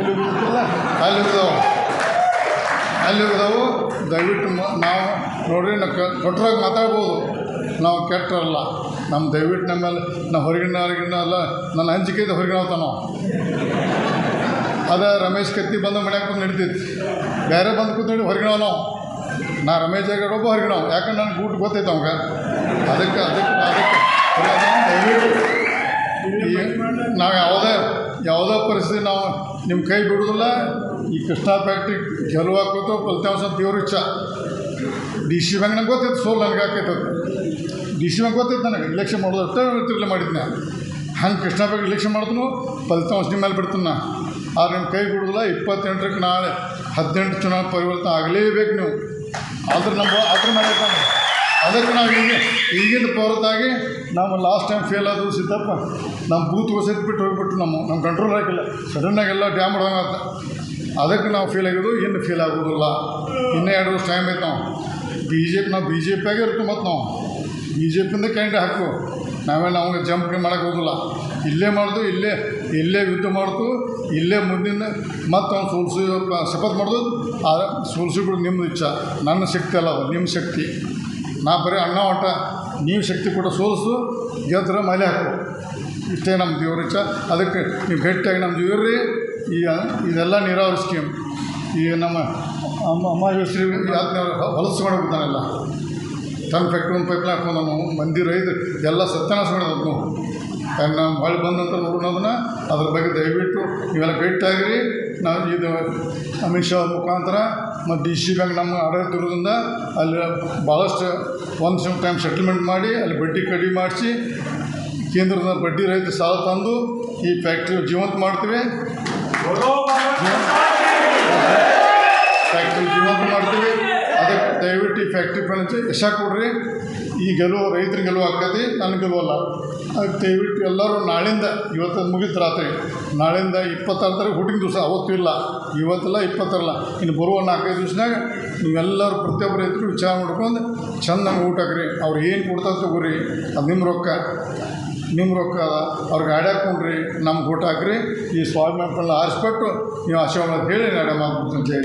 ಎಲ್ಲಿ ಹೋಗಿಲ್ಲ ಅಲ್ಲಿ ಹೋಗಿದಾವೆ ದಯವಿಟ್ಟು ನಾವು ನೋಡ್ರಿ, ನಾವು ಕೊಟ್ಟರಾಗ ಮಾತಾಡ್ಬೋದು. ನಾವು ಕೆಟ್ಟರಲ್ಲ ನಮ್ಮ ದಯವಿಟ್ಟು ನಮ್ಮಲ್ಲಿ ನಾವು ಹೊರಗಿನ ಹೊರಗಿನ ಅಲ್ಲ ನನ್ನ ಹಂಚಿಕೆ ಹೊರಗಿನ ಹೋಗ್ತಾವ ನಾವು. ಅದ ರಮೇಶ್ ಕತ್ತಿ ಬಂದು ಮನ್ಯಾಗ ಬಂದು ನಡಿತೈತಿ. ಬೇರೆ ಬಂದು ಕೂತ್ಕೊಂಡು ನೋಡಿ ಹೊರಗಿನ ನಾವು. ನಾ ರಮೇಶ್ ಜಾಗ ಒಬ್ಬ ಹೊರಗಿನವ. ಯಾಕಂದ್ರೆ ನನಗೆ ಊಟ ಗೊತ್ತೈತೆ ಅವಾಗ ಅದಕ್ಕೆ ಅದಕ್ಕೆ ದಯವಿಟ್ಟು ನಾವು ಯಾವುದೇ ಯಾವುದೇ ಪರಿಸ್ಥಿತಿ ನಾವು ನಿಮ್ಮ ಕೈ ಬಿಡೋದಿಲ್ಲ, ಈ ಕೃಷ್ಣ ಫ್ಯಾಕ್ಟ್ರಿ ಗೆಲುವಾಕೋತು ಫಲಿತಾಂಶ ದೇವ್ರ ಇಚ್ಛ. ಡಿ ಸಿ ಬ್ಯಾಂಕ್ ನಂಗೆ ಗೊತ್ತಿತ್ತು, ಸೋಲ್ ನನಗೆ ಹಾಕೈತೆ ಡಿ ಸಿ ಬ್ಯಾಂಕ್ ಗೊತ್ತಿತ್ತು ನನಗೆ ಇಲೆಕ್ಷನ್ ಮಾಡೋದು ಅಷ್ಟೇ ತಿರ್ಲೆ ಮಾಡಿದ್ನ. ಹಂಗೆ ಕೃಷ್ಣ ಫ್ಯಾಕ್ಟ್ರಿ ಇಲೆಕ್ಷನ್ ಮಾಡಿದ್ನು ಫಲಿತಾಂಶ ನಿಮ್ಮ ಮೇಲೆ ಬಿಡ್ತೀನಿ. ನಾ ಆದ್ರೆ ನಿಮ್ಮ ಕೈ ಬಿಡೋದಿಲ್ಲ ಇಪ್ಪತ್ತೆಂಟರಕ್ಕೆ ನಾಳೆ ಹದಿನೆಂಟು ಚುನಾವಣೆ ಪರಿವರ್ತನೆ ಆಗಲೇಬೇಕು ನೀವು. ಅದ್ರ ನಮ್ಮ ಅದ್ರ ಮೇಲೆ. ಅದಕ್ಕೆ ನಾವು ಈಗ ಈಗಿನ ಹೊರತಾಗಿ ನಾವು ಲಾಸ್ಟ್ ಟೈಮ್ ಫೇಲ್ ಆದರೂ ಸಿದ್ದಪ್ಪ, ನಮ್ಮ ಬೂತ್ ಬಿಟ್ಟು ಹೋಗ್ಬಿಟ್ಟು ನಮ್ಮ ನಮ್ಮ ಕಂಟ್ರೋಲ್ ಆಗಿಲ್ಲ ಸಡನ್ನಾಗೆಲ್ಲ ಡ್ಯಾಮ್ ಹೊಡೆದಂಗ ಅದಕ್ಕೆ ನಾವು ಫೇಲ್ ಆಗಿದ್ದು ಇನ್ನು ಫೇಲ್ ಆಗೋದಿಲ್ಲ. ಇನ್ನೂ ಎರಡು ವರ್ಷ ಟೈಮ್ ಐತೆ ನಾವು. ಬಿ ಜೆ ಪಿ ನಾವು ಬಿ ಜೆ ಪಿ ಇರ್ತು ಮತ್ತು ನಾವು. ಬಿ ಜೆ ಪಿಯಿಂದ ಕ್ಯಾಂಡಿಡೇಟ್ ಹಾಕು. ನಾವೇ ನಮಗೆ ಜಂಪ್ ಮಾಡೋಕೆ ಹೋಗೋದಿಲ್ಲ. ಇಲ್ಲೇ ಮಾಡ್ದು, ಇಲ್ಲೇ ಇಲ್ಲೇ ಯುದ್ಧ ಮಾಡ್ತು ಇಲ್ಲೇ ಮುಂದಿನ ಮತ್ತು ಅವ್ನು ಸೋಲ್ಸಿ ಶಪಥ ಮಾಡ್ದು, ಆ ಸೋಲ್ಸಿ ಬಿಡು ನಿಮ್ಮದು ಇಚ್ಛ. ನನ್ನ ಶಕ್ತಿ ಅಲ್ಲ ಅದು ನಿಮ್ಮ ಶಕ್ತಿ. ನಾ ಬರೀ ಅಣ್ಣ ಒಟ್ಟ ನೀವು ಶಕ್ತಿ ಕೊಟ್ಟು ಸೋಲಿಸು ಗೆದ್ರೆ ಮಲೆ ಹಾಕು. ಇಷ್ಟೇ ನಮ್ಮ ದೇವ್ರ ಇಚ್ಛ ಅದಕ್ಕೆ ನೀವು ಭೇಟಿಯಾಗಿ ನಮ್ಮ ದೇವ್ರಿ ಈ ಇದೆಲ್ಲ ನೀರಾವರಿ ಸ್ಕೀಮ್ ಈ ನಮ್ಮ ಅಮ್ಮ ಅಮ್ಮ ಹೆಸ್ರಿ ಯಾಕೆ ಹೊಲಸ್ಕೊಂಡು ಹೋಗ್ತಾನೆಲ್ಲ ತನ್ನ ಫ್ಯಾಕ್ಟ್ರಿ ಒಂದು ಪೈಪ್ಲೈನ್ ಹಾಕೊಂಡು ನಾವು ಮಂದಿರ ರೈತ ಎಲ್ಲ ಸತ್ಯನಾಶ ಮಾಡೋದು ಹೊಳ್ಳಿ ಬಂದಂತ ನೋಡೋದನ್ನ ಅದ್ರ ಬಗ್ಗೆ ದಯವಿಟ್ಟು ನೀವೆಲ್ಲ ಭೇಟಿಯಾಗಿರಿ. ನಾವು ಇದು ಅಮಿತ್ ಶಾ ಮುಖಾಂತರ ಮತ್ತು ಡಿ ಸಿ ಬ್ಯಾಂಕ್ ನಮ್ಮ ಆಡಳಿತದಿಂದ ಅಲ್ಲಿ ಭಾಳಷ್ಟು ಒಂದು ಸಮ್ ಟೈಮ್ ಸೆಟಲ್ಮೆಂಟ್ ಮಾಡಿ ಅಲ್ಲಿ ಬಡ್ಡಿ ಕಡಿಮೆ ಮಾಡಿಸಿ ಕೇಂದ್ರದ ಬಡ್ಡಿ ರಹಿತ ಸಾಲ ತಂದು ಈ ಫ್ಯಾಕ್ಟ್ರಿ ಜೀವಂತ ಮಾಡ್ತೀವಿ. ಫ್ಯಾಕ್ಟ್ರಿ ಜೀವಂತ ಮಾಡ್ತೀವಿ. ಅದಕ್ಕೆ ದಯವಿಟ್ಟು ಈ ಫ್ಯಾಕ್ಟ್ರಿ ಫೈನಾನ್ಸ್ ಯಶ ಕೊಡ್ರಿ. ಈ ಗೆಲುವು ರೈತರ ಗೆಲುವು ಆಗ್ತೈತಿ ನನ್ನ ಗೆಲುವಲ್ಲ ಅದಕ್ಕೆ ದಯವಿಟ್ಟು ಎಲ್ಲರೂ ನಾಳಿಂದ ಇವತ್ತು ಮುಗಿತು ರಾತ್ರಿ. ನಾಳಿಂದ ಇಪ್ಪತ್ತಾರು ತಾರೀಕು ಹುಟ್ಟಿನ ದಿವಸ, ಅವತ್ತು ಇಲ್ಲ. ಇವತ್ತೆಲ್ಲ ಇಪ್ಪತ್ತರಲ್ಲ. ಇನ್ನು ಬರುವ ನಾಲ್ಕೈದು ದಿವ್ಸನಾಗ ನೀವೆಲ್ಲರೂ ಪ್ರತಿಯೊಬ್ಬರು ರೈತರು ವಿಚಾರ ಮಾಡ್ಕೊಂಡು ಚೆಂದಂಗೆ ಊಟ ಹಾಕ್ರಿ. ಅವ್ರು ಏನು ಕೊಡ್ತಾರೆ ತಗೋರಿ. ಅದು ನಿಮ್ಮ ರೊಕ್ಕ. ನಿಮ್ಮ ರೊಕ್ಕ ಅವ್ರಿಗೆ ಆಡ್ಯಾಕೊಂಡ್ರಿ ನಮ್ಗೆ ಊಟ ಹಾಕ್ರಿ. ಈ ಮಕ್ಕಳನ್ನ ಆರಿಸ್ಬಿಟ್ಟು ನೀವು ಆಶೀರ್ವಾದ ಹೇಳಿ ನಡೆ ಅಂತ ಜೈ